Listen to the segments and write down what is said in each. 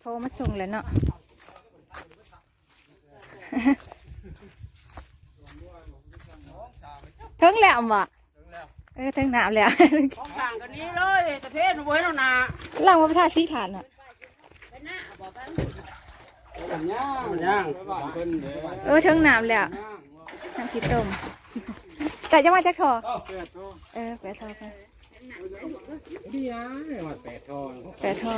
โทรมาส่งแล้วเนาะถึงแล้วบ่เออถึงน้ำแล้วของต่างกันนี้เลยตะเพนบ่ให้เรานาหลังมาประทาสีฐานเนาะอย่างย่างย่างเพิ่นเด้อเออถึงน้ำแล้วน้ำพริกต้มแต่จะมาจากทอเออแปะทอไป ดีนะว่าแปดทอนแปะทอ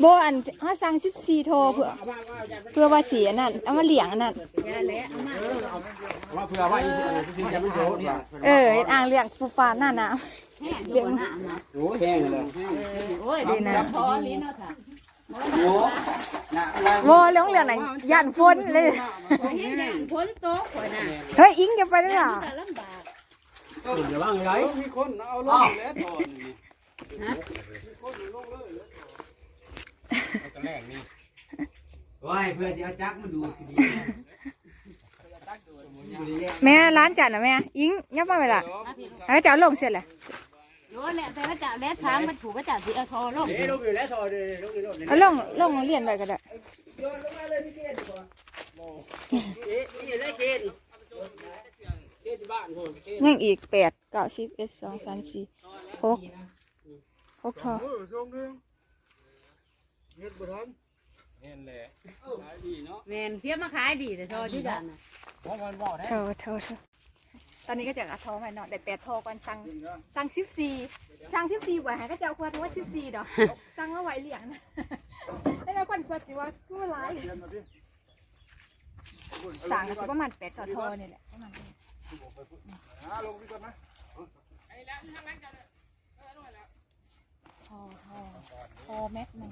โบอันเขาสั่งสิบสี่โทอเพื่อเพื่อว่าสีอันนั้นเอามาเลี้ยงอันนั้นว่าเพื่อว่าอีกอันนั้นที่จะไม่โดนว่าเออเฮ็ดอ่างเลี้ยงปูปลาหน้าน้เลี้ยงนะโอ้แห้งเลยแห้งโอ้ยำดีนะพอลิ้นเนาะค่ะโอ้น่ะอะไรโบเลี้ยงเลี้ยงไหนย่านฝนเลยข่อยเห็นอย่างฝนตกข่อยน่ะ เฮ้ยอิงจะไปได้หรอแต่ลำบากอย่าว่างไรมีคนเอาลงแล้วตอนนี้ฮะว้ายเพื่อจะเอาจักมาดูดีแม่ร้านจัดนะแม่อิงยับมาเวลาแล้วจะลงเสร็จแหละโอ้ยแหละแต่ก็จะแล้วทางมันถูกก็จะสิเอาทอลงเอ๊ะลูกอยู่แล้วซอยเด้ลูกอยู่รถเอาลงลงเรียนไปก็ได้เอ๊ะนี่ได้เกณฑ์เกณฑ์บ้านโหเกณฑ์ ยังอีกแปดเก้าสิบเอ็ดสองสามสี่หกหกทอเห็นแหละขายดีเนาะแม่นเพียบมาขายดีแต่ทอที่ด่านน่ะเพราะมันบ่ได้เธอเธอเธอตอนนี้ก็จะเอาทอไปเนาะได้แปดทอกันสั่งสั่งสิบสี่สั่งสิบสี่ไว้ให้ก็จะเอาควดว่าสิบสี่ดอกสั่งมาไว้เลี้ยงนะได้แล้วคนควดสิว่าคือว่าร้ายสั่งก็สิประมาณแปดต่อทอนี่แหละประมาณนี้ ทอทอทอแม็กหนึ่ง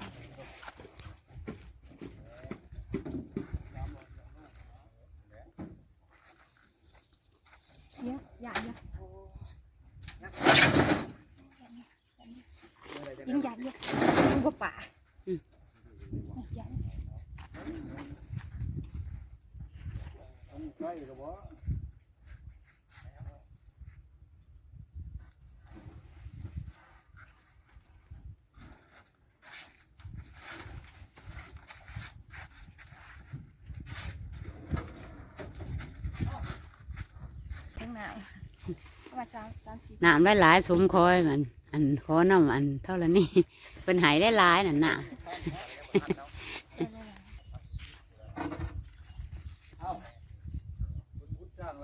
เยอะใหญ่เยอะยิงใหญ่เยอะยิงกว่าป่าใหญ่ ทั้งหนาวประมาณสามสามได้หลายสมคอยมัน อันขอน้ำอันเท่าละนี่เป็นหายได้หลายน่ะน่ะ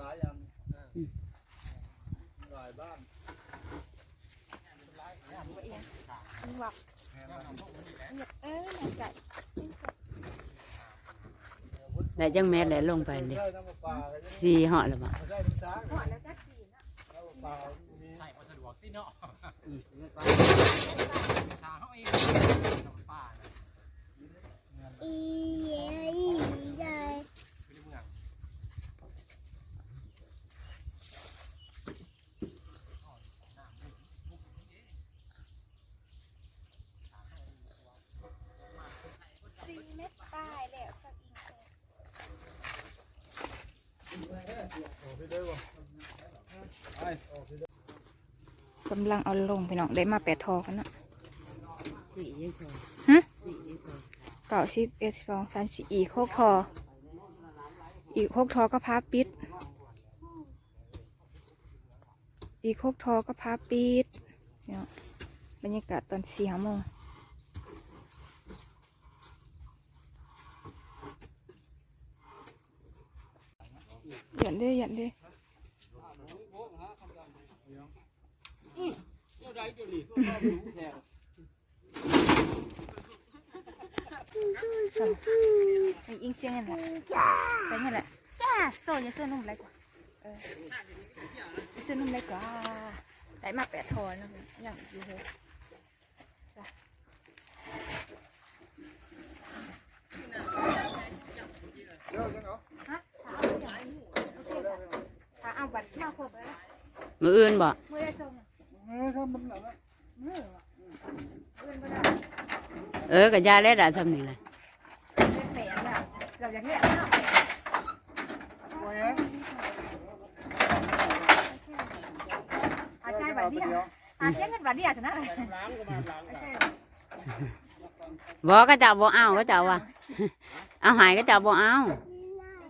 หลายอย่างหลายบ้านมีหวักเออหนังไก่แต่จังแม่แหละลงไปเลยใช่น้ำปลาอะ พี่เหาะแล้วบ่ใช่น้ำช้างหอดแล้วจักสีนะน้ำปลามีใส่พอสะดวกที่เนาะสี่เม็ดป้ายแล้วสักอีก กำลังเอาลงพี่น้องได้มาแปดทอกันเนาะสี่ยังทอฮะสี่ยังทอเก้าสิบเอ็ดสองสามสี่อีกหกทอ อีกหกทอก็พับปิด อีกหกทอก็พับปิดเนี่ยบรรยากาศตอนสี่ห้าโมงหยันเด้หยัน เด้ไอ้อิงเสียงเงินแหละใส่เงินแหละจ้าโซ่อยาโซ่นุ่มไรกว่าเอออยาโซ่นุ่มไรกว่าได้มาแปดทอนะอย่างอยู่เลยจ้ะฮะถามเอาบัตรมาครบแล้วมืออื่นบ่เมื่อได้ส่งอะ เออถ้ามันแบบว่าเมื่อวะเมื่อไม่ได้เออกับยาแล้วด่าซ้ำนี่แหละเป็นแผลแล้วเราอยากเรียกเนาะโอ้ยหาใจบัตรเดียวหาเสียเงินบัตรเดียวชนะล้างก็มาล้างบอกก็จะบ่เอาก็จะว่าเอาหายก็จะบ่เอา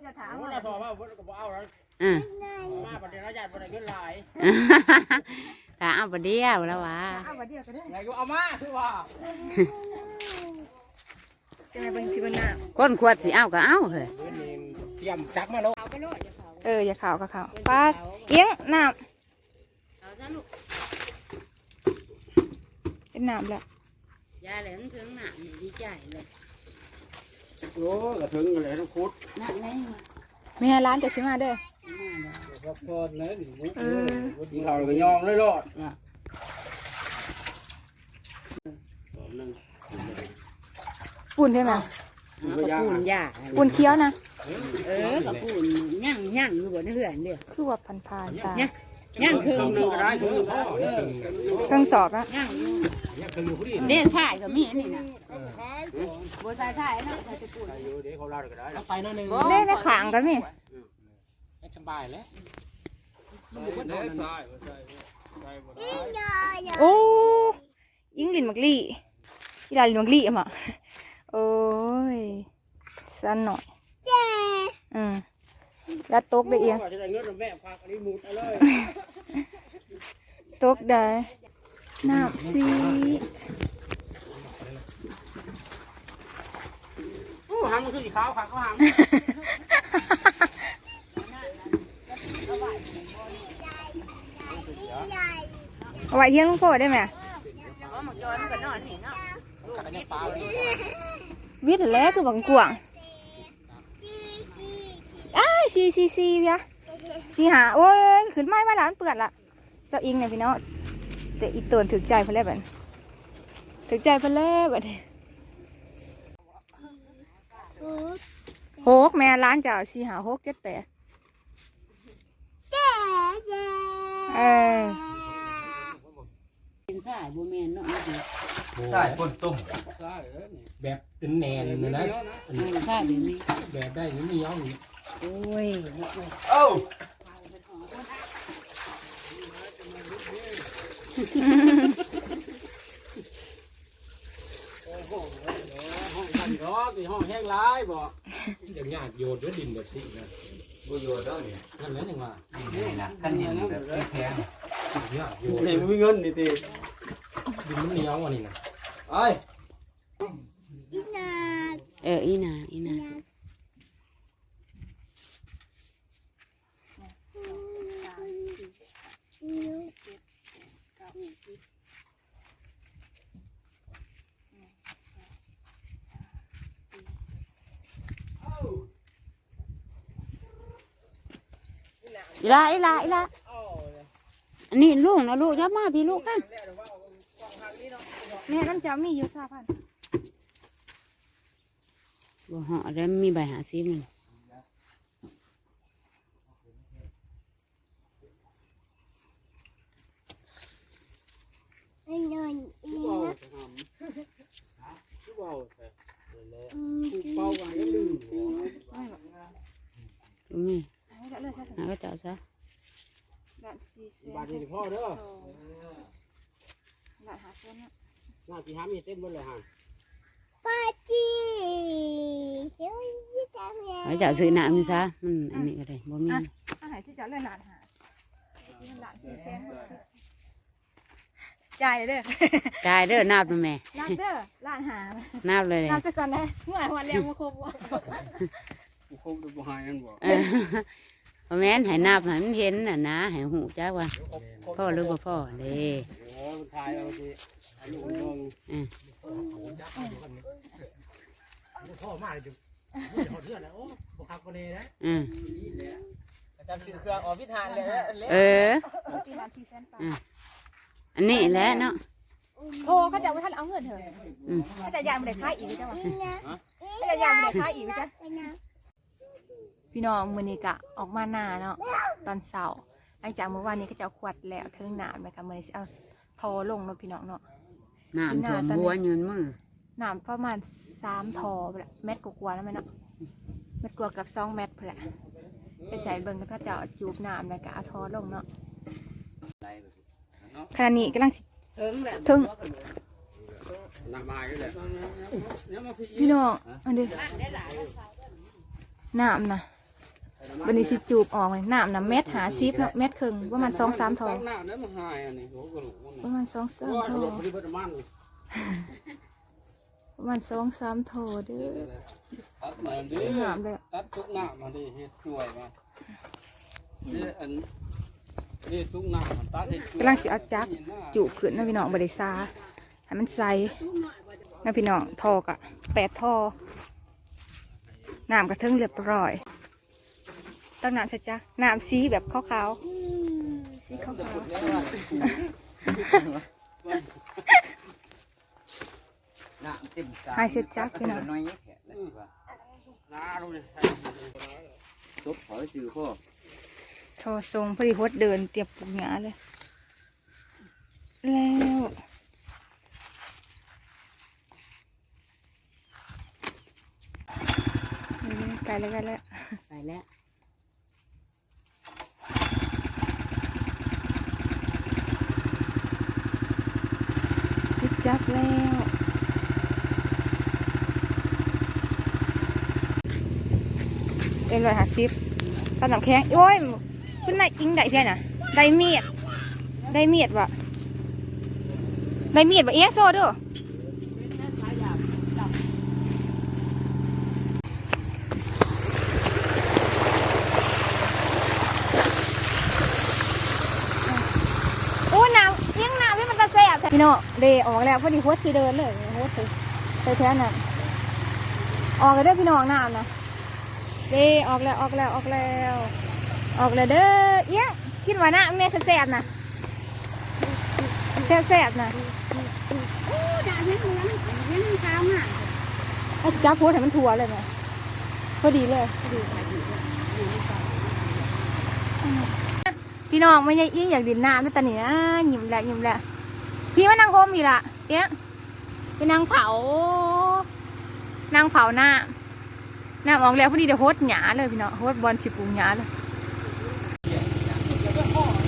จะถามผมว่าเราพอว่าผมก็บ่ เอาแล้วอืมมาประเดี๋ยวญาติบ่ได้เงินหลายถ้าเอาประเดียวแล้ววะเอาวันเดียวก็ได้ไงก็เอามาคือว่าใช่ไหมเป็นสิบหน้าคนขวดสิเอาก็เอาเฮ้ยเพิ่นนี่เตรียมจักมาแล้วเอออย่าข่าวก็ข่าวป้าเอี้ยงน้ำเป็นน้ำแล้วยาเหลืองถึงหนักดีใจเลยโอ้กระถึงกันเลยทั้งคุดหนักไหมแม่ร้านจะซื้อมาเด้อ พักผ่อนเลยนี่เออกินข้าวก็ยองเลยรอดนะปุ่นได้ไหมกระปูนยาปุ่นเคี้ยวนะ เออกระปูนย่างย่างอยู่บนเหือนเดียวคือว่าพันพานตาย่างคือครึ่งหนึงก็ได้ครึ่งหนึงพอเออเครื่องสอบอะย่างอยู่เนี่ยครึ่งหนึงพอดีเด่นถ่ายก็มีนี่นะเออขายบัวใส่ถ่ายนะใส่ปูนใส่อยู่เดี๋ยวเขาเล่าก็ได้เอาใส่หน้าหนึงได้ได้ขางกันไหมให้ สบายแล้วได้ใส่ใส่ใส่บ่ได้โอ้ยิงลินมักลี่อีลาลินมักลี่อะมาโอ้ยสั้นหน่อยอืมแล้วตกได้เอียงจะได้เงินแล้วแม่พักอันนี้หมุดเอาเลยตกได้น้ำซีอู้หางมันคือสีขาวขาวเขาหาง เอา ไว้เที่ยงลุงโพดได้ไหมกัดกันปลาเลยวิทย์แล้วคือบังกวางอ้ายซีซีซีเบียซีหาโอ้ยขึ้นไม้มาหลานเปื่อนละเสาอิงเนี่ยพี่น้องแต่อีตวนถึกใจเพิ่นแล้วบัดถึกใจเพิ่นแล้วบัดนี้หกแม่ร้านเจ้าซีหาหกเจ็ดแปดเออเป็น สายบัวแมนเนาะใช่ก้นต้มใช่เออนี่แบบเป็นแหนนเลยนะอันนี้สายแบบนี้แบบได้นี่มีเอาอยู่โอ้ยเอ้าห้องพันรอกนี่ห้องแห้งร้ายบ่อย่างญาติโยนด้วยดินแบบสินะบ่โยนแล้วนี่นั่นแหละยังว่านี่นะกันนี่แบบแพงญาติโยอยู่นนี่มันมีเงินนี่ติ ดินมันเหนียวอันนี้นะไอ้เอออีนาอีนาอีละอีละอีละอันนี้ลูกนะลูกยับมาพี่ลูกกัน แม่น้ำเจ้ามีอยู่สาพันบ่เหาะแล้วมีใบหาซีมันผู้เบาจะทำผู้เบาแต่ผู้เบาว่าแล้วลืมตรงนี้ให้ได้เลยใช่ไหมหาก็เจ้าซะ ด่านสี่เซนบาดนี้พ่อเด้อด่านหาเซนเนี่ย ห น้าที่หามีเต็มหมดเลยฮะให้เจ้าซื้อน้ำนี่ซะมันอันนี้ก็ได้บ่มีอาหารที่จะเลื่อนด่านหาด่านสี่เซนจ่ายเด้อจ่ายเด้อนับนะแม่นับเด้อด่านหานับเลยเลยนับไปก่อนนะเมื่อวันเรียงมาครบวะผู้คบดูบ่หายกันบ่เออบ่แม่นให้นับให้มันเห็นน่ะนะให้หูจักว่าพ่อหรือบ่พ่อเด้ โอ้ยทายเอาสิอายุมันง พ่อมาเลยจุ๊บหอดเลือดแล้วโอ้บ่คักคนนี้นะอืมจำชื่อเครื่องออกพิธานเลยเออปีด่านสี่เซนไปอันนี้แหละเนาะโทรเขาจะว่าท่านเอาเงินเถอะอืมถ้าจะยามไม่ได้ค่ายอีกจ้ะวะถ้าจะยามไม่ได้ค่ายอีกจ้ะพี่น้องมือนี้กะออกมาหน้าเนาะตอนเสาร์หลังจากเมื่อวานนี้ก็จะเอาขวดแล้วเทิงหนามนะคะมือนี้สิเอาโทรลงเนาะพี่น้องเนาะ น้ำท่วมบัวยืนมือหนามประมาณสามทอแหละเม็ดกว่าๆแล้วไหมเนาะเม็ดกว่ากับสองเม็ดพอแหละไปใส่เบิ่งแล้วก็จะเอาจูบหนามแล้วก็เอาทรลงเนาะขณะนี้กำลังสิถึงแบบถึงพี่น้องอันนี้น้ำนะ วันนี้สิจูบออกเลยน้ำนะเม็ดหาซิปเนาะเม็ดครึ่งประมาณสองสามทอตั้งหน้าเนี่ยมาหายอันนี้โหกระโหลกมันประมาณสองสามว่าทกระอโหลกพอดีเบิดมันประมาณสองสามทอเด้อตัดมาดิน้ำเลยตัดทุกหน้ามาดิเฮ็ดช่วยมานี่อันนี่ทุกหน้ามันตัดให้ช่วยกำลังสิเอาจักจูบขึ้นนะพี่น้องบริซาให้มันใสนะพี่น้องทอกะแปดทอน้ำกระเทิงเรียบร้อย ต้องน้ำใช่จ้ะน้ำสีแบบขาวๆสีขาวๆน้ำเต็มสาให้เสร็จจักพี่น้องน้อยแค่ละสิว่าหน้าดูดิซบขอซื้อพ่อทอทรงพอดีพดเดินเตรียมปลูกหญ้าเลยแล้วไกลแล้วไกลแล้วไปแล้ว จิบจับแล้ว เอ็มร้อยห้าสิบตอนน้ำแข็งโอ้ยขึ้นไหนอิงได้เท่าน่ะได้เมียดได้เมียดวะได้เมียดวะเอ๊ะโซ่ด้วยโอ้น้ำเลี้ยงน้ำให้มันตะแสบพี่น้องเดออกแล้วพอดีโฮสสีเดินเลยโฮสสิใส่แท้น่ะออกเลยเด้พี่น้องน้ำนะ เดออกแล้วออกแล้วออกแล้ว ออกแล้วเด้อเอี้ยงกินไว้นะแม่แสบๆนะแสบๆนะไอ้จ้าพูดให้มันถั่วเลยไหมพอดีเลยพอดีพี่น้องไม่ใช่อิงอยากดื่มน้ำด้วยตอนนี้นะหยิมแหละหยิมแหละพี่มานั่งโฮมอีกละเอี้ยไปนั่งเผานั่งเผาหน้า น้ำออกแล้วพอดีเดี๋ยวโฮดหยาเลยพี่น้องโฮดบอลชิปูหยาเลย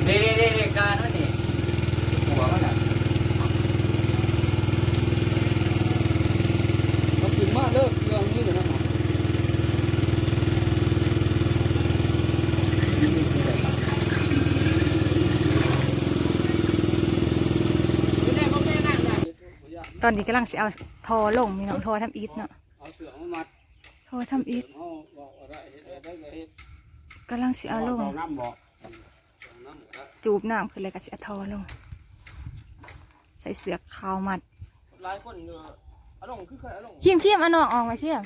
เด้เด้เด้การนั่นนี่หัวมันน่ะเราถึงมาเลิกเรื่องนี้เลยนะหมอตอนนี้กำลังสิเอาทอลงมีน้องทอทำอีทเนาะเอาเสือมามัดทอทำอีท เอาบอกอะไรเฮ็ดอะไรก็เฮ็ดกำลังสิเอาลงเอาน้ำบอกเอาน้ำบอกจูบน้ำคืออะไรก็สิเอาทอลง ใส่เสือกขาวมัดหลายคนอยู่เอาลงคือเคยเอาลงเขียมเขียมเอาน้องออกมาเขียม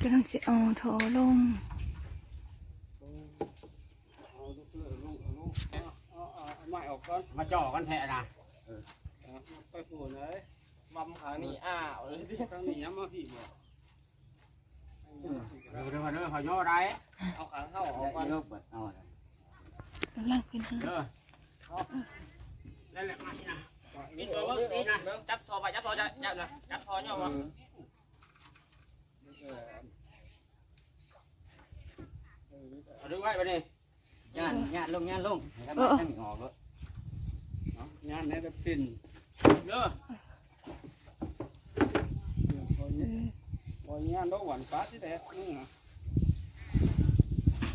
กำลังสิเอาทอลงเอาลูกเสือลงเอาลงเอาเอาเอาไม้ออกก่อนมาจ่อกันแท้นะเอา ไปผูนเลยมัมขางนี้อ้าวเลยที่ครั้งนี้ย้ำมาพี่บอกเดี๋ยวเดี๋ยวเดี๋ยวเขาย่อไรเอาขางเข้าออกเอาก่อนเลิกเปิดเอาอะไรกำลังขึ้นเด้อนั่นแหละมานี่นะกินตัวว่านี่นะจับทอไปจับทอจะจับนะจับทอย่อมาเอาดึงไว้ไปนี่ญาติญาติลงญาติลงให้ทำไมทั้งนี้ออกเลยเอา งานในแบบสิ้นเด้อพอเนี่ยพองานดอกหวานฟ้าที่แท้นึงอะ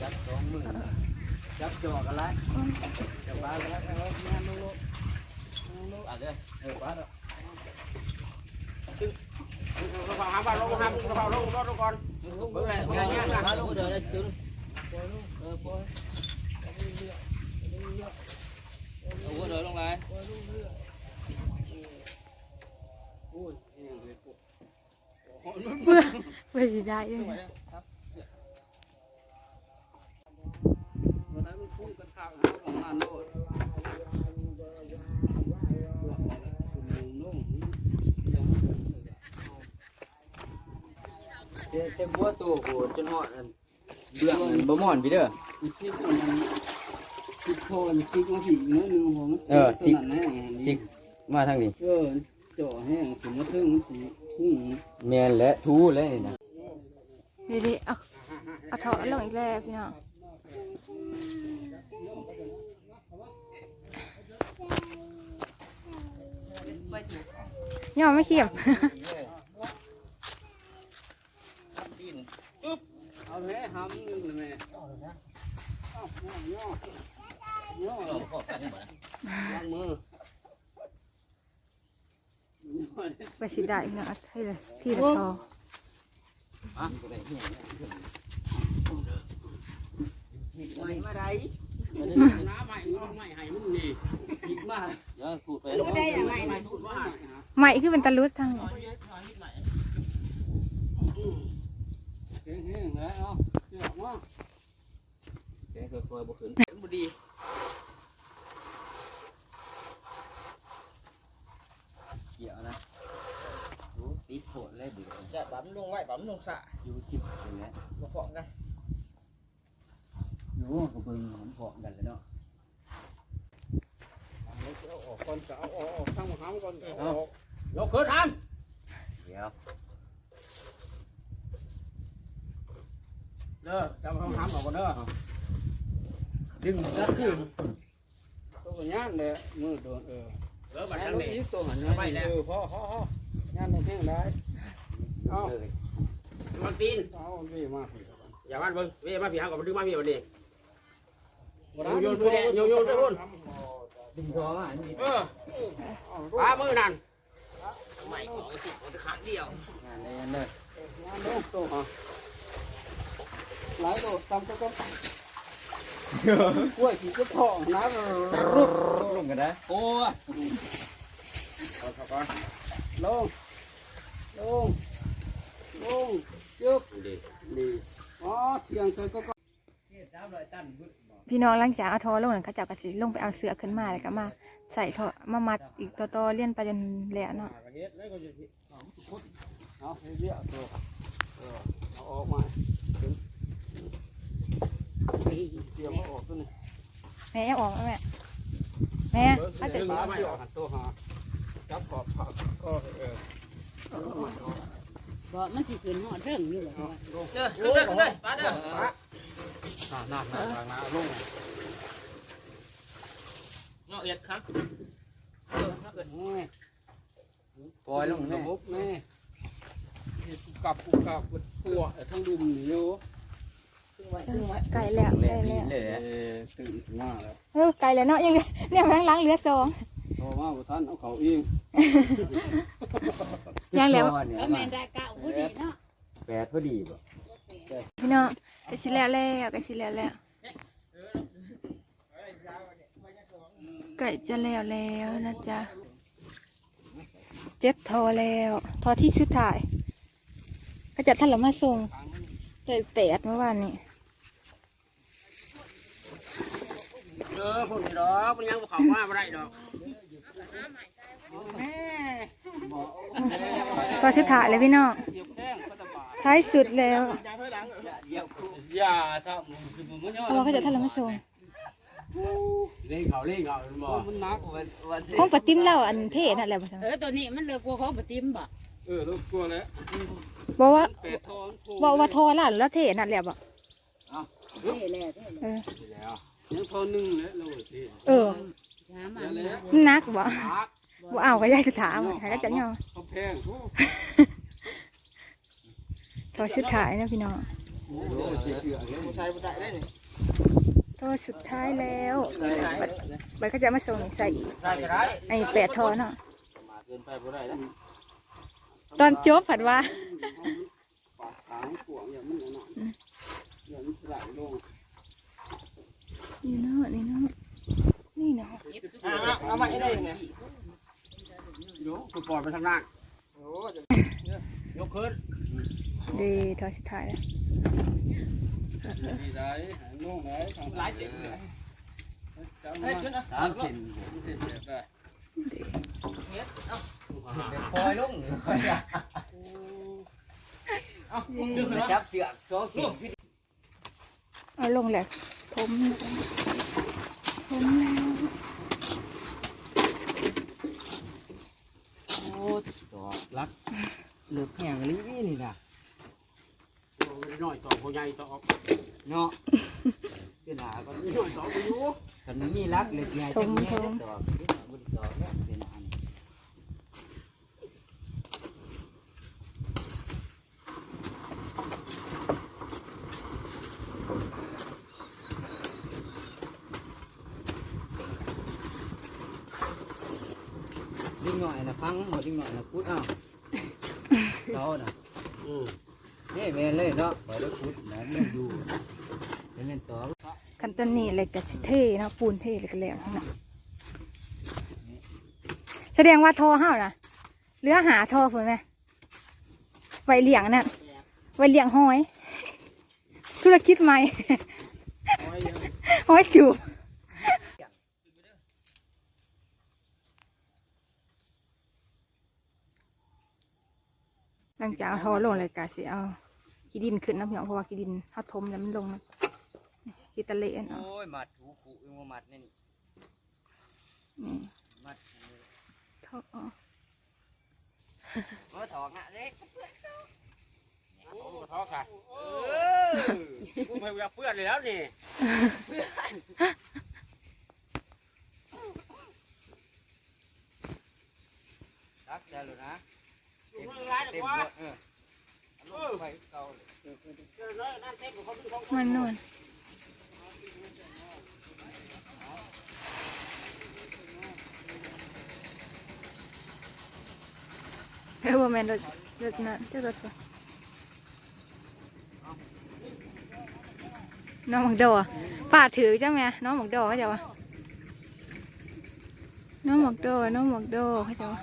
จับสองมือจับจ่อกันละจับบ้ากันละงานลูกเอาเด้อเออบ้าเด้อเราฟังหาบ้านเราทำเราลงรถก่อนเบิ่งเลยงานงานงานลูกเด้อได้ตึงเออปล่อย เอาหัวเด้อลงไปโอ้ยเองเลยปุ๊บเพื่อเพื่อสิได้เลยวันนั้นมันพูดกันข้าวของงานโลดนุ่งเต็มเต็มบัวตัวกูจนหอดอันเบื่อมันบ่ม่อนพี่เด้อ อีกที่คนมัน ซิกโคนซิกมาผีเนื้อหนึ่งผมเออซิกแห้งสิมาทางนี้เออจ่อแห้งถึงมาถึงมันสีพุ่งแม่นและทูและนี่นะเดี๋ยวๆเอาเอาทอลงอีกแล้วพี่น้องย่อไม่เขียบ เอาแม่หำหนึ่งแม่เอาย่อ ย่อย่อขอบกันหมดล้างมือไปสิได้นะอัดให้เลยที่ละทออะก็ได้เฮียไม่มาได้น้ำใหม่น้ำใหม่ให้มึงนี่อีกมากเดี๋ยวพูดไปรู้ได้ยังไงไม่พูดว่าใหม่คือเป็นตะลุดทางเฮ้ยเฮ้ยแล้วเอาเสือกว่า แกเคยบ่ขึ้นบุดีเกี่ยวนะโอ้ติดโผล่เลยเบื่อจะปั๊มลงไว้ปั๊มลงสะอยู่คิดอย่างเงี้ยมาพร้อมกันอยู่ก็เบิ่งผมพร้อมกันเลยเนาะเอาออกก่อนจะเอาออกออกทั้งหำก่อนเอาออกยกขึ้นทันเดี๋ยวเด้อจำคำถามออกก่อนเด้อ ดึงนัดขึ้นตัวย่านเลยมือโดนเออเออบัดย่าทานงนี้นี้ตัวหันนี่เออพ่อพ่อพ่อย่านในแห้งได้เอาเลยมันตีนเอาดีมากอย่ามันเบิ่งเว้ยมาพี่หากับดึงมาพี่วันนี้โยนตัวโยนโยนตัวพุ่นดึงคอมาอันนี้เออปลามือนั่นไม่ของสิของตะขาเดียวงานเลยเลยงานเด้อตัวฮะหลายตัวตำตัวกัน กล้วยขี้กระทองนะรุดลงกันได้โอ้เอาเข้าก่อนลงลงลงยึกดีดีอ๋อเทียงใส่ก็พี่น้องหลังจากเอาทอลงนั่นเขาจับกระสิลงไปเอาเสือขึ้นมาแล้วก็มา ใส่ทอมามัดอีกต่อๆเลี่ยนไปจนแล้วเนาะเฮ็ดแล้วก็จะเอาให้เยอะตัวเอาออกมา เสียมาออกตัวนี้แม่ยังออกไหมแม่แม่ถ้าร์จะดมาไม่ออกหันตัวหาจับขอบผักก็เออบ่มันสิขึ้นหอดเทิงอยู่บ่ลงเด้อขึ้นเลยขึ้นเลยปลาเด้อน่าน่าน่าน่าลงเนาะเอ็ดครับแม่ปล่อยลงแม่บบแม่กับกูกับกูปัวทั้งดุมอยู่ ไก่แล้วไก่แล้วเลยเออตื่นมาแล้วเออไก่แล้วเนาะยังเหลือเนี่ยแมงล้างเหลือสองโทรมาท่านเอาเขาเองยังแล้วเออแม่นได้เก่าผู้ดีเนาะแปดพอดีบ่พี่น้องไก่สิแล้วแล้วไก่สิแล้วแล้วไก่จะแล้วแล้วนะจ๊ะเจ็ดทอแล้วทอที่สุดท้ายก็จะท่านเรามาส่งเลยแปดเมื่อวานนี้ เออพวกนี้ดอกมันยังบ่เข้ามาบ่ได้ดอกทอสุดท้ายเลยพี่น้องเหยียบแข้งก็จะบาดท้ายสุดแล้วอย่าทำคือมันไม่ยอดเอาว่าก็จะท่านเรามาส่งเล่งเขาเล่งเขาบ่มันนักห้องปะติ้มเราอันเทนั่นแหละบ่ใช่เออตัวนี้มันเลือกกลัวของปติมบ่เออลูกกลัวแล้วบอกว่าเป็ดทอนบอกว่าทอละแล้วเทนั่นแหละบ่เท่แล้วเออ ยังทอนหนึ่งแล้วเราที่เออถามมาแล้วมันนักบ่บ่เอาก็ยายสุดถามใครก็จะยอมเขาแพงโอ้ทอสุดท้ายนะพี่น้องโหเสียเสือแล้วใส่บ่ได้ได้นี่ทอสุดท้ายแล้วใส่ได้บัดเขาจะมาส่งนี่ใส่อีกใส่ก็ได้ไอ้แปดทอเนาะมาเกินไปบ่ได้แล้วตอนจบผัดว่า นี่เนาะนี่เนาะนี่เนาะอ่าเอามาให้ได้ยังไงโยกปล่อยไปทางล่างโยกขึ้นดีทอสุดท้ายแล้วดีได้ลงไหนทางหลายเสียงเลยเฮ้ยขึ้นนะสามสิบได้ปล่อยลงเอาดึงขึ้นจับเสือกสองสิบเอาลงแหละ ทมทมแล้วโอ้ดอกรักเหลือกแห้งลิ้นนี่นะหน่อยต่อผู้ใหญ่ต่อเนาะขึ้นหาก็มีช่วงสองไปอยู่คันมันมีรักเลยใหญ่จังแม่ดอกที่บนดอกแล้วเป็นอัน ดิ้งหน่อยนะพังหมดดิ้งหน่อยนะพุดอ้าวเจ้าน่ะ อืม นี่แม่นเลยเนาะบ่ได้พุดนะแม่นอยู่เป็นแม่นต่อ กันต้นนี้ เลยกับสิเทเนาะปูนเทเลยกันแล้วนะแสดงว่าทอห่าวนะเรือหาทอเพิ่นไหมไว้เลี้ยงน่ะไว้เลี้ยงหอย ธุรกิจใหม่เอาไว้เดี๋ยวหอยจูบหลังจากทอลงเลยกะสิเอาขี้ดินขึ้นนะพี่น้องเพราะว่าขี้ดินเขาทมแล้วมันลงนะ ขี้ตะเละเนาะโอ้ยมัดถูขู่ยังว่ามัดนี่นี่นี่มัดทอออกโอ้ถอกฮะเด็กโอ้กระท้อค่ะเออกูไม่อยากเปื้อนเลยแล้วนี่รักใจเลยนะอยู่เมืองร้ายเต็ดีมกว่าหมดเออเอาลงไปเก่าเลยเจอน้อยนั่นเต็มกว่าเขาดูของมันนวล เฮ้ยว่าแมนรถรถนั่นเจ้ารถก่อนน้องหมักโดอะป้าถือจ้าไหมน้องหมักโดเขาจะวะน้องหมักโดน้องหมักโดเขาจะว่า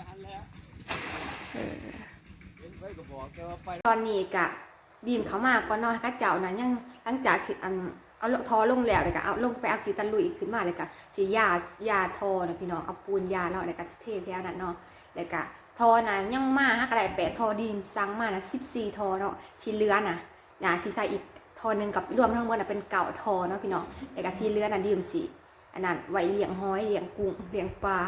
ตอนนี้กะดีมเขามาก่อนเนอนข้าเจ้านั้นยังหลังจากที่อัน เอาทอลงแล้วเลยกะเอาลงไปเอาขีตะลุยขึ้นมาเลยกะสียายาทอนะพี่น้องเอาปูนยาเนาะเลยกะเทแถวนั้นเนาะเลยกะทอนะยังมาฮักอะไรแปดทอดีมสั่งมานะสิบสี่ทอเนาะที่เลือน่ะนะสีใส่อีกทอหนึ่งกับรวมทั้งหมดน่ะเป็นเก่าทอเนาะพี่น้องเลยกะที่เลือน่ะดีมสีอันนั้นไว้เลี้ยงหอยเลี้ยงกุ้งเลี้ยงปลา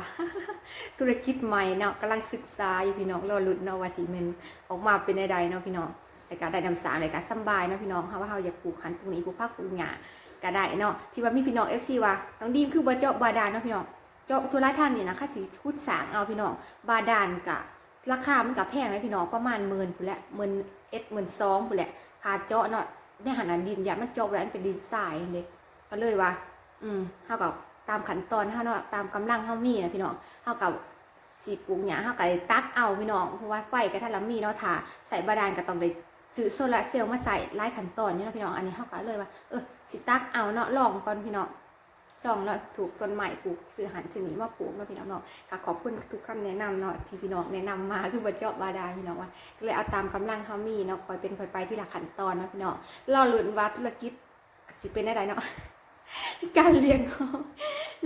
ธุรกิจใหม่เนาะกำลังศึกษาอยู่พี่น้องรอลุ้นเนาะว่าสิมันออกมาเป็นใดๆเนาะพี่น้อง ในการได้นำสารในการสำบายเนาะพี่น้องค่ะว่าเราอยากปลูกหันปลูกนี้ปลูกผักปลูกหญ้าก็ได้เนาะที่ว่ามีพี่น้อง FC ว่าน้องดีมคือบ่เจาะบาดาลเนาะพี่น้องเจาะทุลาท่านนี่นะค่าสิคุดสางเอาพี่น้องบาดาลกะราคามันกับแพงเลยพี่น้องประมาณหมื่นพุ่นแหละหมื่นเอ็ดหมื่นสองพุ่นแหละค่าเจาะเนาะในหันอันดินอย่ามันเจาะแล้วมันเป็นดินทรายเลยก็เลยว่า อืมเฮากับตามขั้นตอนเฮาเนาะตามกำลังเฮามีนะพี่น้องเฮากับสีปลูกหญ้าเฮาก็ได้ตักเอาพี่น้องเพราะว่าไฟก็ถ้าเรามีเนาะถ้าใส่บาดาลก็ต้องได้ ซื้อโซลาร์เซลล์มาใส่หลายขั้นตอนนี่เนาะพี่น้องอันนี้เฮาก็เลยว่าเออสิตักเอาเนาะลองก่อนพี่น้องลองเนาะถูกต้นใหม่ปลูกซื้อหันซื้อหนีมาปลูกเนาะพี่น้องเนาะก็ขอบคุณทุกคำแนะนำเนาะที่พี่น้องแนะนำมาคือบ่เจาะบาดาพี่น้องว่าก็เลยเอาตามกำลังเฮามีเนาะคอยเป็นคอยไปที่ละขั้นตอนเนาะพี่น้องรอลุ้นว่าธุรกิจสิเป็นได้เนาะการเลี้ยงเขา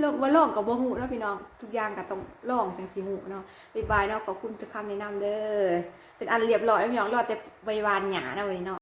ลงว่าลองกับบ่หูเนาะพี่น้องทุกอย่างก็ต้องลองจังสิหูเนาะบ๊ายบายเนาะขอบคุณทุกคำแนะนำเด้อ เป็นอันเรียบร้อยพี่น้องรอแต่ใบวานหยานะวันนี้เนาะ